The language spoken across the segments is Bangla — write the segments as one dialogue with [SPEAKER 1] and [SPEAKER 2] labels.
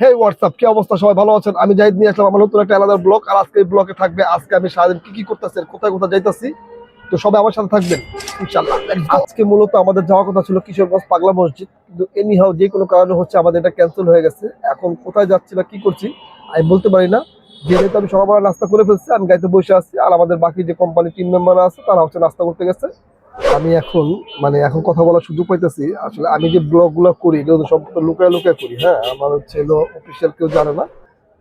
[SPEAKER 1] হে হোয়াটসঅ্যাপ কি অবস্থা? সবাই ভালো আছেন? আমি জাহিদ নিয়ে আসলাম আমার নতুন একটা আলাদা ব্লগ আর আজকে এই ব্লগে থাকবে আজকে আমি সারাদিন কি কি করতেছি কোথায় কোথায় যাইতাছি তো সবাই আমার সাথে থাকবেন ইনশাল্লাহ আজকে মূলত আমাদের যাওয়ার কথা ছিল কিশোরগঞ্জ পাগলা মসজিদ কিন্তু এনিহাও যে কোনো কারণে হচ্ছে আমাদের এটা ক্যান্সেল হয়ে গেছে। এখন কোথায় যাচ্ছি বা কি করছি আমি বলতে পারি না। যেহেতু আমি সকালবেলা নাস্তা করে ফেলছি আমি গাড়িতে বসে আছি আর আমাদের বাকি যে কোম্পানি টিম মেম্বার আছে তারা হচ্ছে নাস্তা করতে গেছে। আমি এখন মানে এখন কথা বলার সুযোগ পাইতেছি। আসলে আমি যে ব্লগগুলো করি এগুলো সম্পূর্ণ লুকায় লুকায় করি হ্যাঁ? আমার হচ্ছে এলো অফিসিয়াল কেউ জানে না।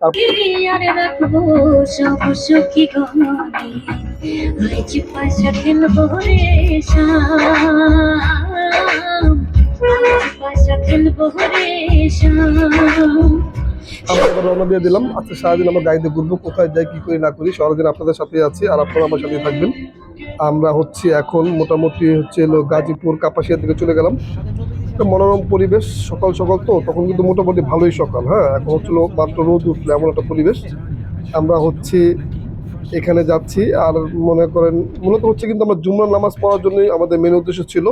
[SPEAKER 2] সব
[SPEAKER 1] আমরা এবার রওনা দিয়ে দিলাম। আজকে সারাদিন আমরা গাড়িতে ঘুরবো কোথায় যাই কি করি না করি সারাদিন আপনাদের সাথে আছি আর আপনারা আমার সাথে থাকবেন। আমরা হচ্ছে এখন মোটামুটি হচ্ছে এলো গাজীপুর, কাপাসিয়া থেকে চলে গেলাম। একটা মনোরম পরিবেশ, সকাল সকাল তো, তখন কিন্তু মোটামুটি ভালোই সকাল হ্যাঁ? এখন হচ্ছিল মাত্র রোদ উঠলে, এমন একটা পরিবেশ। আমরা হচ্ছে এখানে যাচ্ছি, আর মনে করেন, মূলত হচ্ছে কিন্তু আমরা জুম্মার নামাজ পড়ার জন্যই আমাদের মেন উদ্দেশ্য ছিল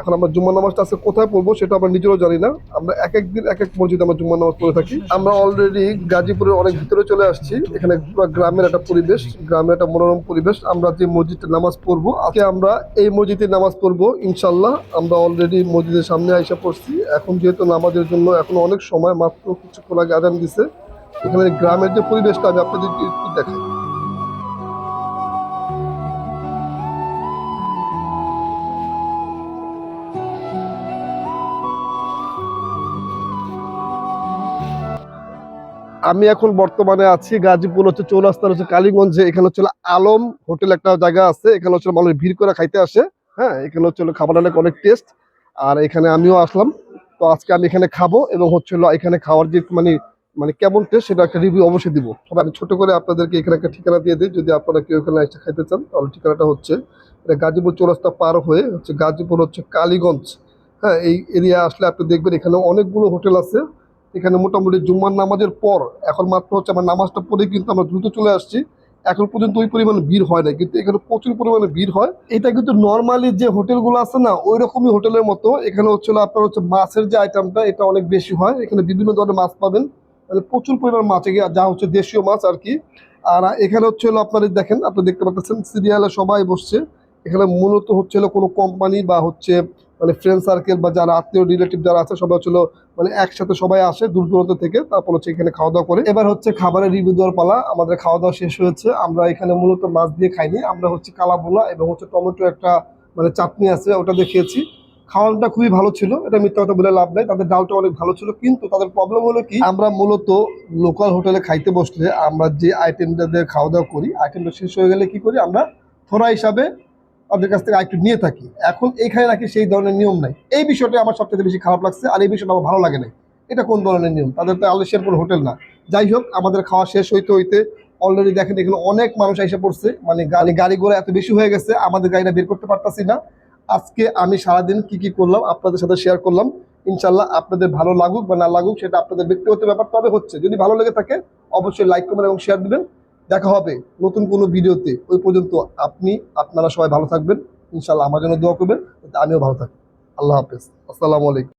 [SPEAKER 1] এখন আমরা জুম্মার নামাজটা আজকে কোথায় পড়ব সেটা আমরা নিজেরও জানি না। আমরা এক এক দিন এক এক মসজিদে আমরা জুম্মার নামাজ পড়ে থাকি। আমরা অলরেডি গাজীপুরের অনেক ভিতরে চলে আসছি। এখানে পুরো গ্রামের একটা পরিবেশ, গ্রামের একটা মনোরম পরিবেশ। আমরা যে মসজিদে নামাজ পড়ব, আজকে আমরা এই মসজিদে নামাজ পড়ব ইনশাল্লাহ আমরা অলরেডি মসজিদের সামনে আইসা পড়ছি। এখন যেহেতু নামাজের জন্য এখন অনেক সময়, মাত্র কিছুক্ষণ আগে আদান দিছে। এখানে গ্রামের যে পরিবেশটা আমি আপনাদের একটু দেখাই। আমি এখন বর্তমানে আছি গাজীপুর হচ্ছে চৌরাস্তার হচ্ছে কালীগঞ্জে। এখানে হচ্ছে আলম হোটেল একটা জায়গা আছে। এখানে হচ্ছে মানুষ ভিড় করে খাইতে আসে। হ্যাঁ এখানে হচ্ছে খাবার অনেক অনেক টেস্ট আর এখানে আমিও আসলাম। তো আজকে আমি এখানে খাব এবং হচ্ছে এখানে খাওয়ার যে মানে মানে কেমন টেস্ট সেটা একটা রিভিউ অবশ্যই দিব। তবে আমি ছোট করে আপনাদেরকে এখানে একটা ঠিকানা দিয়ে দিই। যদি আপনারা কেউ এখানে এসে খাইতে চান, তাহলে ঠিকানাটা হচ্ছে এটা গাজীপুর চৌরাস্তা পার হয়ে হচ্ছে গাজীপুর হচ্ছে কালীগঞ্জ। হ্যাঁ এই এরিয়া আসলে আপনি দেখবেন এখানে অনেকগুলো হোটেল আছে। এখানে মোটামুটি জুম্মার নামাজের পর এখন মাত্র হচ্ছে আমার নামাজটা পড়ে কিন্তু আমরা দ্রুত চলে আসছি। এখন পর্যন্ত ওই পরিমাণে ভিড় হয় না কিন্তু এখানে প্রচুর পরিমাণে ভিড় হয়। এটা কিন্তু নর্মালি যে হোটেলগুলো আছে না ওই রকমই হোটেলের মতো। এখানে হচ্ছে আপনার হচ্ছে মাছের যে আইটেমটা এটা অনেক বেশি হয়। এখানে বিভিন্ন ধরনের মাছ পাবেন। মানে প্রচুর পরিমাণ মাছ যা হচ্ছে দেশীয় মাছ আর কি আর এখানে হচ্ছে হলো আপনার দেখেন, আপনি দেখতে পাচ্ছেন, সিরিয়ালে সবাই বসছে। এখানে মূলত হচ্ছে হলো কোনো কোম্পানি বা হচ্ছে মানে ফ্রেন্ড সার্কেল বা যারা আত্মীয় রিলেটিভ যারা আছে, সবাই হচ্ছে হলো মানে একসাথে সবাই আসে দূর দূরান্ত থেকে, তারপর হচ্ছে এখানে খাওয়া দাওয়া করে। এবার হচ্ছে খাবারের রিভিউ দেওয়ার পালা, আমাদের খাওয়া দাওয়া শেষ হয়েছে। আমরা এখানে মূলত মাছ দিয়ে খাইনি, আমরা হচ্ছে কালাবোলা এবং হচ্ছে টমেটো একটা মানে চাটনি আছে, ওটা দেখিয়েছি খাওয়ানটা খুবই ভালো ছিল, এটা মিথ্যা কথা বলে লাভ নাই, তাদের ডালটা অনেক ভালো ছিল, কিন্তু তাদের প্রবলেম হলো কি, আমরা মূলত লোকাল হোটেলে খাইতে বসলে আমরা যে আইটেমটা দিয়ে খাওয়া দাওয়া করি আইটেমটা শেষ হয়ে গেলে কি করি, আমরা থোড়া হিসাবে তাদের কাছ থেকে আরেকটু নিয়ে থাকি। এখন এখানে নাকি সেই ধরনের নিয়ম নাই। এই বিষয়টা আমার সবচেয়ে বেশি খারাপ লাগছে আর এই বিষয়টা আমার ভালো লাগে না এটা কোন ধরনের নিয়ম? তাদের তো আলিশিয়ার কোনো হোটেল না। যাই হোক, আমাদের খাওয়া শেষ হইতে হইতে অলরেডি দেখেন এখানে অনেক মানুষ এসে পড়ছে। মানে গাড়ি গাড়ি ঘোড়া এত বেশি হয়ে গেছে, আমাদের গাড়িটা বের করতে পারতাছি না। আজকে আমি সারাদিন কি কি করলাম আপনাদের সাথে শেয়ার করলাম। ইনশাল্লাহ আপনাদের ভালো লাগুক বা না লাগুক, সেটা আপনাদের ব্যক্তিগত ব্যাপার। তবে হচ্ছে, যদি ভালো লেগে থাকে, অবশ্যই লাইক করবেন এবং শেয়ার দিবেন। দেখা হবে নতুন কোনো ভিডিওতে। ওই পর্যন্ত আপনি, আপনারা সবাই ভালো থাকবেন। ইনশাল্লাহ আমার জন্য দোয়া করবেন আমিও ভালো থাকি আল্লাহ হাফেজ। আসসালামু আলাইকুম।